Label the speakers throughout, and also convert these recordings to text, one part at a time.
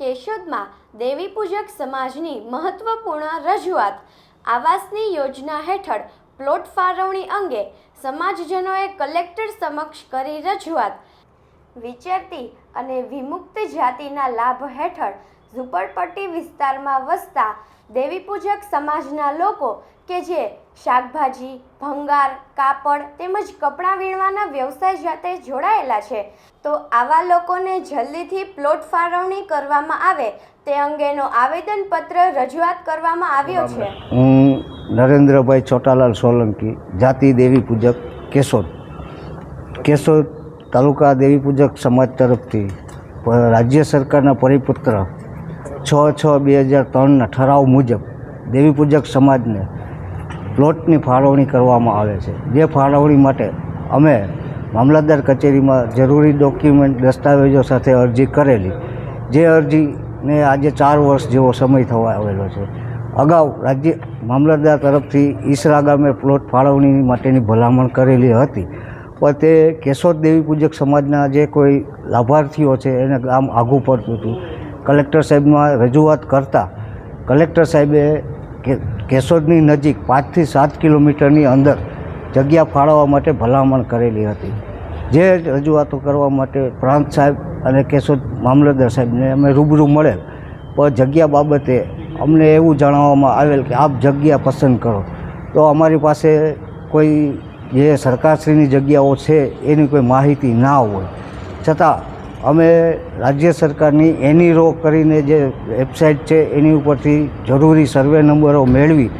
Speaker 1: કેશોદમાં દેવી પૂજક સમાજની મહત્વપૂર્ણ રજૂઆત. આવાસની યોજના હેઠળ પ્લોટ ફાળવણી અંગે સમાજજનોએ કલેક્ટર સમક્ષ કરી રજૂઆત. વિચરતી અને વિમુક્ત જાતિના લાભ હેઠળ ઝુંપડપટ્ટી વિસ્તારમાં વસતા દેવી પૂજક સમાજના લોકો કે જે શાકભાજી, ભંગાર, કાપડ તેમજ કપડાં વીણવાના વ્યવસાય સાથે જોડાયેલા છે. તો આવા લોકોને જલ્દીથી પ્લોટ ફાળવણી કરવામાં આવે તે અંગેનો આવેદનપત્ર રજૂઆત કરવામાં આવ્યો છે.
Speaker 2: હું નરેન્દ્રભાઈ છોટાલાલ સોલંકી, જાતિ દેવી પૂજક, કેશોદ. કેશોદ તાલુકા દેવી પૂજક સમાજ તરફથી રાજ્ય સરકારના પરિપત્ર છ છ બે હજાર ત્રણના ઠરાવ મુજબ દેવી પૂજક સમાજને પ્લોટની ફાળવણી કરવામાં આવે છે. જે ફાળવણી માટે અમે મામલતદાર કચેરીમાં જરૂરી ડોક્યુમેન્ટ, દસ્તાવેજો સાથે અરજી કરેલી. જે અરજીને આજે ચાર વર્ષ જેવો સમય થવા આવેલો છે. અગાઉ રાજ્ય મામલતદાર તરફથી ઈસરા ગામે પ્લોટ ફાળવણી માટેની ભલામણ કરેલી હતી. પણ તે કેશોદ દેવી પૂજક સમાજના જે કોઈ લાભાર્થીઓ છે એને ગામ આઘું પડતું હતું. કલેક્ટર સાહેબમાં રજૂઆત કરતાં કલેક્ટર સાહેબે કેશોદની નજીક પાંચથી સાત કિલોમીટરની અંદર જગ્યા ફાળવવા માટે ભલામણ કરેલી હતી. જે રજૂઆતો કરવા માટે પ્રાંત સાહેબ અને કેશોદ મામલતદાર સાહેબને અમે રૂબરૂ મળેલ. પણ જગ્યા બાબતે અમને એવું જણાવવામાં આવેલ કે આપ જગ્યા પસંદ કરો. તો અમારી પાસે કોઈ જે સરકારશ્રીની જગ્યાઓ છે એની કોઈ માહિતી ના હોય. છતાં અમે રાજ્ય સરકારની એની રો કરીને જે વેબસાઇટ છે એની ઉપરથી જરૂરી સર્વે નંબરો મેળવી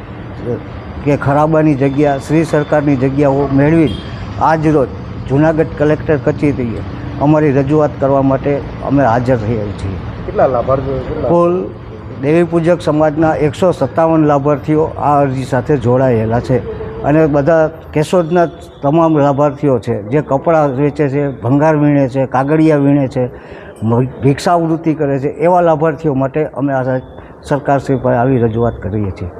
Speaker 2: કે ખરાબાની જગ્યા શ્રી સરકારની જગ્યાઓ મેળવી આજ રોજ જુનાગઢ કલેક્ટર કચેરીએ અમારી રજૂઆત કરવા માટે અમે હાજર થયેલ છીએ.
Speaker 3: કેટલા લાભાર્થીઓ
Speaker 2: કુલ દેવી પૂજક સમાજના એકસો સત્તાવન લાભાર્થીઓ આ અરજી સાથે જોડાયેલા છે. અને બધા કેશોદના તમામ લાભાર્થીઓ છે. જે કપડાં વેચે છે, ભંગાર વીણે છે, કાગળિયા વીણે છે ભિક્ષાવૃત્તિ કરે છે, એવા લાભાર્થીઓ માટે અમે આ સરકારશ્રી પાસે આવી રજૂઆત કરીએ છીએ.